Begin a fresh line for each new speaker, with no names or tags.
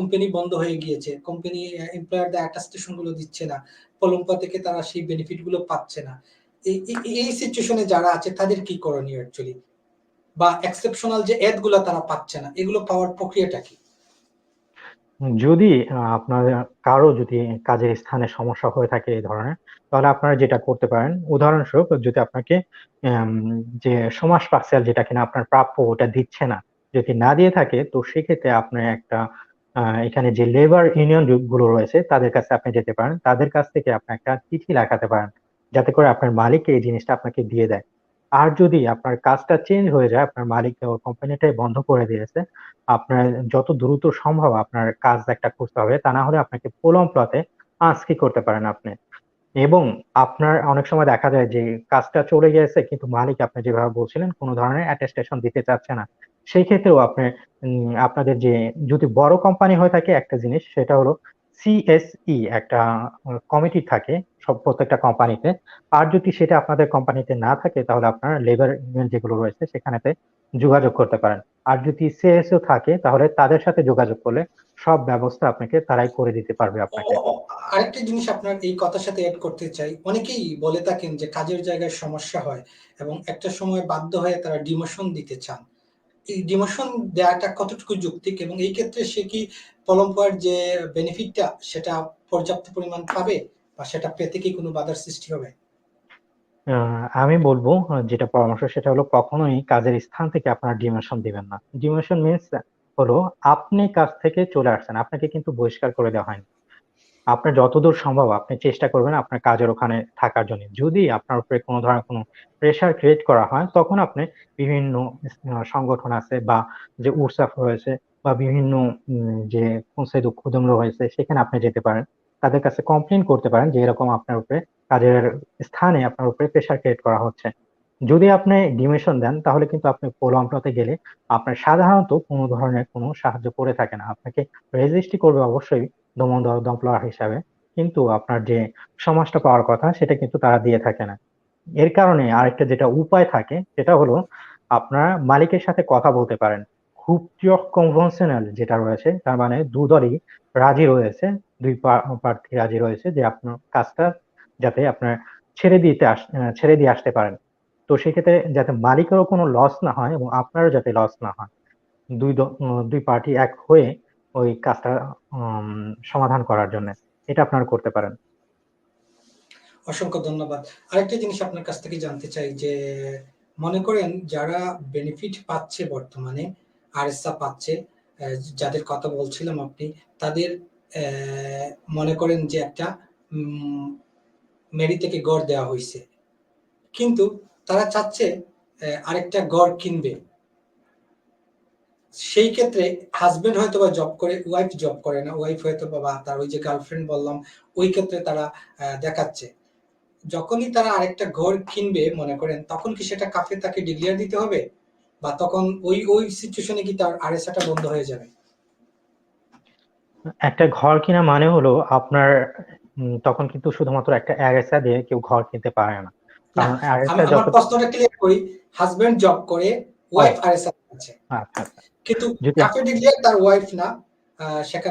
Company বন্ধ হয়ে গিয়েছে। কোম্পানি এমপ্লয়ারদের অ্যাটাস্টেশনগুলো দিচ্ছে না। প্রলম্পা থেকে তারা সেই বেনিফিটগুলো পাচ্ছে না। এই সিচুয়েশন যারা আছে তাদের কি করণীয় অ্যাকচুয়ালি? বা এক্সেপশনাল যে এডগুলা তারা পাচ্ছে না। এগুলো পাওয়ার প্রক্রিয়াটা কি?
যদি আপনার কারও যদি কাজের স্থানে সমস্যা হয়ে থাকে এই ধরনের, তাহলে আপনারা যেটা করতে পারেন, উদাহরণস্বরূপ যদি আপনাকে যে সমাস পার্সেল যেটা কিনা আপনার প্রাপ্য ওটা দিচ্ছে না, যদি না দিয়ে থাকে তো সেক্ষেত্রে আপনার একটা এখানে যে লেবার ইউনিয়নগুলো রয়েছে তাদের কাছে আপনি যেতে পারেন। তাদের কাছ থেকে আপনি একটা চিঠি লেখাতে পারেন। যাতে করে আপনার মালিক এই জিনিসটা আপনাকে দিয়ে দেয়। আর যদি আপনার কাজটা চেঞ্জ হয়ে যায়, আপনার মালিক কোম্পানিটাই বন্ধ করে দিয়েছে, আপনার যত দ্রুত সম্ভব আপনার কাজ একটা খুঁজতে হবে। তা না হলে আপনাকে পোলম প্রলম্পতে আঁচকি করতে পারেন আপনি। এবং আপনার অনেক সময় দেখা যায় যে কাজটা চলে গেছে কিন্তু মালিক আপনি যেভাবে বলছিলেন কোনো ধরনের অ্যাটেস্টেশন দিতে চাচ্ছে না। সেই ক্ষেত্রেও আপনি আপনাদের যে, যদি বড় কোম্পানি হয়ে থাকে একটা জিনিস, সেটা হলো সিএসই একটা কমিটি থাকে সব প্রত্যেকটা কোম্পানিতে। আর যদি সেটা আপনাদের কোম্পানিতে না থাকে, তাহলে আপনার লেবার ইউনিয়ন যেগুলো রয়েছে, সেখানেতে যোগাযোগ করতে পারেন। আর যদি সিএসও থাকে, তাহলে তাদের সাথে যোগাযোগ করলে সব ব্যবস্থা আপনাকে তারাই করে দিতে পারবে আপনাকে।
আরেকটা জিনিস আপনার এই কথার সাথে এড করতে চাই। অনেকেই বলে থাকেন যে, কাজের জায়গায় সমস্যা হয় এবং একটা সময় বাধ্য হয়ে তারা ডিমোশন দিতে চান। ডিমোশন দেওয়াটা কতটুকু যৌক্তিক এবং এই ক্ষেত্রে সে কি প্রলম্পার যে বেনিফিটটা সেটা পর্যাপ্ত পরিমাণ পাবে? বা সেটা পেতে কি কোনো বাধার সৃষ্টি হবে?
আমি বলব যেটা পরামর্শ, সেটা হলো কখনোই কাজের স্থান থেকে আপনার ডিমোশন দিবেন না। ডিমোশন মিনস হলো আপনি কাজ থেকে চলে আসছেন। আপনাকে কিন্তু বহিষ্কার করে দেওয়া হয়নি। আপনার যতদূর সম্ভব আপনি চেষ্টা করবেন আপনার কাজের ওখানে থাকার জন্য। যদি আপনার উপরে কোনো ধরনের কোনো প্রেশার ক্রিয়েট করা হয়, তখন আপনি বিভিন্ন সংগঠন আছে বা যে URSAF রয়েছে বা বিভিন্ন যে পঞ্চায়েত ক্ষুদ্র হয়েছে সেখানে আপনি যেতে পারেন। তাদের কাছে কমপ্লেন করতে পারেন যে এরকম আপনার উপরে কাজের স্থানে আপনার উপরে প্রেশার ক্রিয়েট করা হচ্ছে। যদি আপনি ডিমোশন দেন, তাহলে কিন্তু আপনি প্রলম্পতে গেলে আপনার সাধারণত কোনো ধরনের কোনো সাহায্য করে থাকে না। আপনাকে রেজিস্ট্রি করবে অবশ্যই দমন দমপ্লয়ার হিসাবে। কিন্তু আপনার যে সমাজটা পাওয়ার কথা, সেটা কিন্তু তারা দিয়ে থাকে না। এর কারণে আরেকটা যেটা উপায় থাকে, সেটা হলো আপনারা মালিকের সাথে কথা বলতে পারেন। খুব conventional যেটা রয়েছে, তার মানে দুদলই রাজি রয়েছে। ২ পা, প্রার্থী রাজি রয়েছে যে আপনার কাজটা যাতে আপনার ছেড়ে দিতে ছেড়ে দিয়ে আসতে পারেন। তো সেক্ষেত্রে যাতে মালিকেরও কোনো লস না হয় এবং আপনারও যাতে লস না হয়। দুই দ ২ পার্টি এক হয়ে ওই কাজটা সমাধান করার জন্যে। এটা আপনারা করতে পারেন।
অসংখ্য ধন্যবাদ। আরেকটা জিনিস আপনার কাছ থেকে জানতে চাই যে মনে করেন যারা বেনিফিট পাচ্ছে বর্তমানে, আরএসআ পাচ্ছে, যাদের কথা বলছিলাম আপনি তাদের মনে করেন যে একটা মেরি থেকে গড় দেওয়া হয়েছে কিন্তু তারা চাচ্ছে আরেকটা গড় কিনবে। সেই ক্ষেত্রে হাজবেন্ড হয়তো বা জব করে, ওয়াইফ জব করে না। ওয়াইফ হয়তো বা তার ওই যে গার্লফ্রেন্ড বললাম, ওই ক্ষেত্রে তারা দেখাচ্ছে। যখনই তারা আরেকটা ঘর কিনবে মনে করেন তখন কি সেটা কাফে তাকে ডিক্লেয়ার দিতে হবে? বা তখন ওই ওই সিচুয়েশন কি তার আরএসআ টা বন্ধ হয়ে যাবে?
একটা ঘর কিনা মানে হলো আপনার তখন কিন্তু শুধুমাত্র একটা আরএসআ দিয়ে কেউ ঘর কিনতে পারে না।
আমার প্রশ্নটা ক্লিয়ার করি। হাসব্যান্ড জব করে, ওয়াইফ আরএসআ পাচ্ছে।
আচ্ছা, আচ্ছা।
কিন্তু ডিক্লেয়ার তার ওয়াইফ না। সেখানে